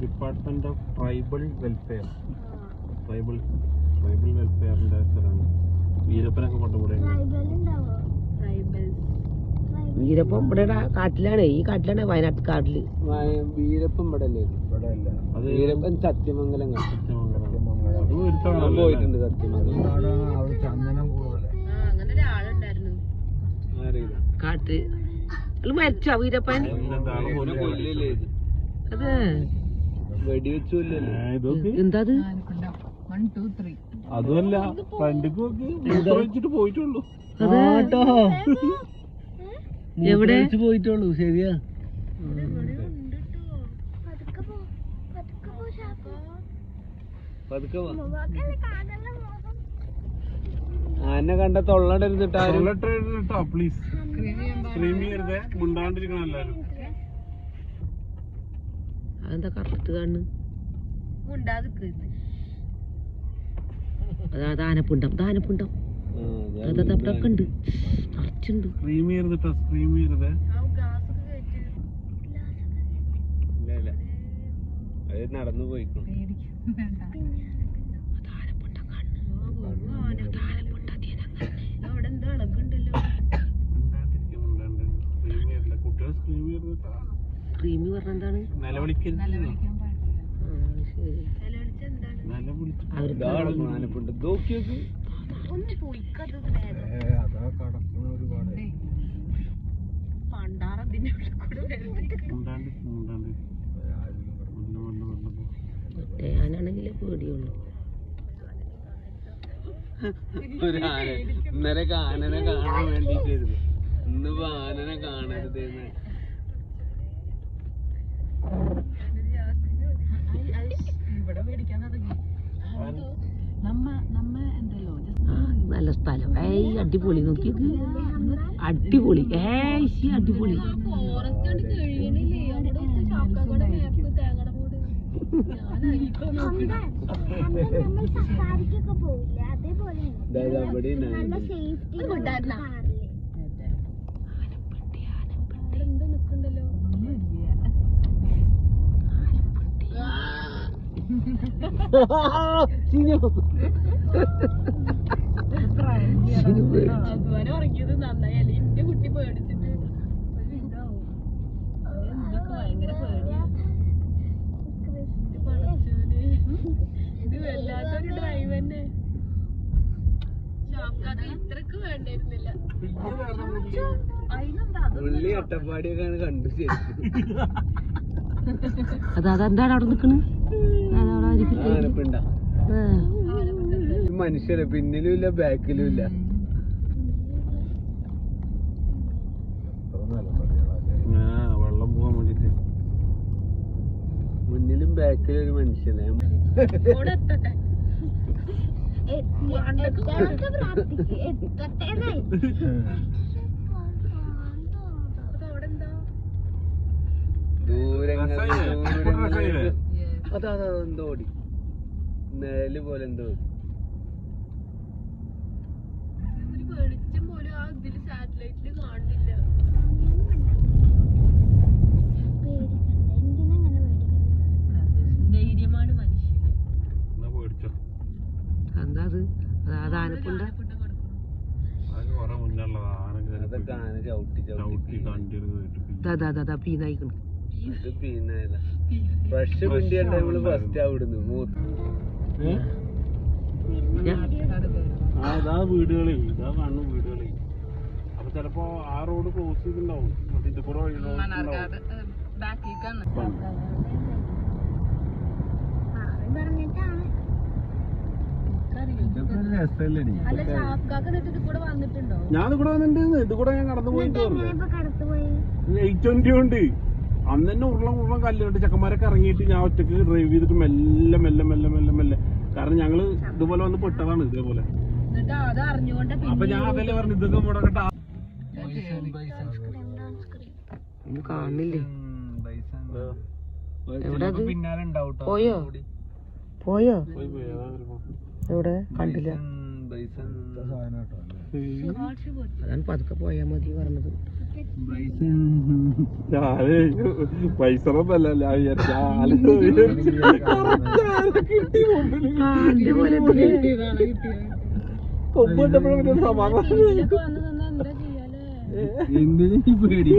Department of tribal welfare tribal tribal വെൽഫെയറിന്റെ സ്ഥലമാണ്. വീരപ്പനൊക്കെ കൊണ്ടുകൂടെ വീരപ്പം ഇവിടെ കാട്ടിലാണ്. ഈ കാട്ടിലാണ് വയനാട്ട് കാട്ടിൽ. വീരപ്പം ഇവിടെ അല്ലേ ഇവിടെ അല്ല അത് വീരപ്പൻ സത്യമംഗലം സത്യമംഗലം. പോയിട്ടുണ്ട് സത്യമംഗലം. അവിടെ ചന്ദനം കൂടുതലാ. അറിയില്ല കാട്ട്. അല്ല മരിച്ചോ വീരപ്പൻ? അതെ. വെടിവെച്ചു കൊല്ലല്ലേ ഏ, ഇതൊക്കെ എന്താ അത് അതുമല്ല ഫ്രണ്ടിക്ക് നോക്കി. പോയിട്ടുള്ളൂ. എവിടെ? പോയിട്ടുള്ളൂ ശരിയാ. ആനെ കണ്ട തൊള്ളടരുന്നിട്ട് പ്ലീസ് സ്ക്രീം ചെയ്യരുതേ മുണ്ടാണ്ടിരിക്കണം എല്ലാരും അതെന്താ കറക്റ്റ് കാണുന്നു അതാ അത് ആനപ്പിണ്ടം ഇത് ആനപ്പിണ്ടം ആ, അതാ അതാ അവിടെ ഒക്കെ ഉണ്ട് നിറച്ചുണ്ട് സ്ക്രീം ചെയ്യരുത് അതാ ദാനപ്പുണ്ടം ദാനപ്പുണ്ടം. ഇല്ല ഇല്ല. അത് നടന്നു കുട്ടികൾ സ്ക്രീം ക്രീമി പറഞ്ഞ എന്താണ്? ആനാണെങ്കിലേ പേടിയുള്ളൂ. ഒരു ആന. ഇന്നലെ ആനനെ കാണാൻ വേണ്ടിട്ടായിരുന്നു ഇന്നിപ്പോ ആനനെ കാണരുതെന്ന് നല്ല സ്ഥലം. ഏയ് അടിപൊളി. നോക്കിയത് അടിപൊളി. ഏയ് അടിപൊളി. ഹാ പോയില്ലേ അട്ടപ്പാടിയൊക്കെയാണ് കണ്ടു അത് അതെന്താണ് അവിടെ നിക്കണ്. ആനപ്പിണ്ട. മനുഷ്യരെ പിന്നിലും ഇല്ല ബാക്കിലും ഇല്ല മുന്നിലും ബാക്കിലും ഒരു മനുഷ്യനെ. ദൂരങ്ങൾ? അതാ അതാ എന്തോ ഓടി. നിഴൽ പോലെ എന്തോ ഓടി. ഒരു വെളിച്ചം പോലും ആ ഇതിൽ സാറ്റലൈറ്റിൽ കാണുന്നില്ല ധൈര്യമാണ് മനുഷ്യന് എന്നാ പേടിച്ചോ എന്താ അത് അത് അത് ആനപ്പുണ്ട അത് കുറെ മുന്നുള്ളതാ ആന കേറി അതൊക്കെ ആന ചവിട്ടി ചവിട്ടി ചവിട്ടി കണ്ടിരുന്നു ദാ ദാ ദാ ദാ പീനായിക്കണ്. ഫ്രഷ് പിണ്ടി കണ്ട നമ്മൾ ഫസ്റ്റ് അവിടുന്ന് ഇതാ വീടുകളിൽ ഇതാ കാണുന്ന വീടുകളിൽ അപ്പൊ ചിലപ്പോ ആ റോഡ് ക്ലോസ് ചെയ്തിട്ടുണ്ടാവും. എന്നിട്ട് ഇത് കൂടെ വഴി കൂടെ വന്നിട്ടുണ്ടോ? ഞാൻ ഇവിടെ കൂടെ വന്നിട്ടുണ്ട് ഇത് കൂടെ ഞാൻ കടന്നു പോയിട്ട് കടത്തുപോയി എയ്റ്റ് ട്വന്റി ഉണ്ട്. അന്ന് തന്നെ ഉരുളം ഉരുളം കല്ലിട്ട് ചെക്കന്മാരൊക്കെ ഇറങ്ങിയിട്ട് ഞാൻ ഒറ്റയ്ക്ക് ഡ്രൈവ് ചെയ്തിട്ട് മെല്ലെ മെല്ലെ മെല്ലെ മെല്ലെ മെല്ലെ. കാരണം ഞങ്ങൾ ഇതുപോലെ വന്ന് പെട്ടതാണ് ഇതേപോലെ. അപ്പൊ ഞാൻ അതല്ലേ പറഞ്ഞു ഇതൊക്കെ ഇവിടെ കാണില്ലേ. പോയോ? പോയോ? പോയി പോയി. എവിടെ? കണ്ടില്ല. അതാണ് പതുക്കെ പോയാ മതി പറഞ്ഞത്. എന്തിനീ പേടി?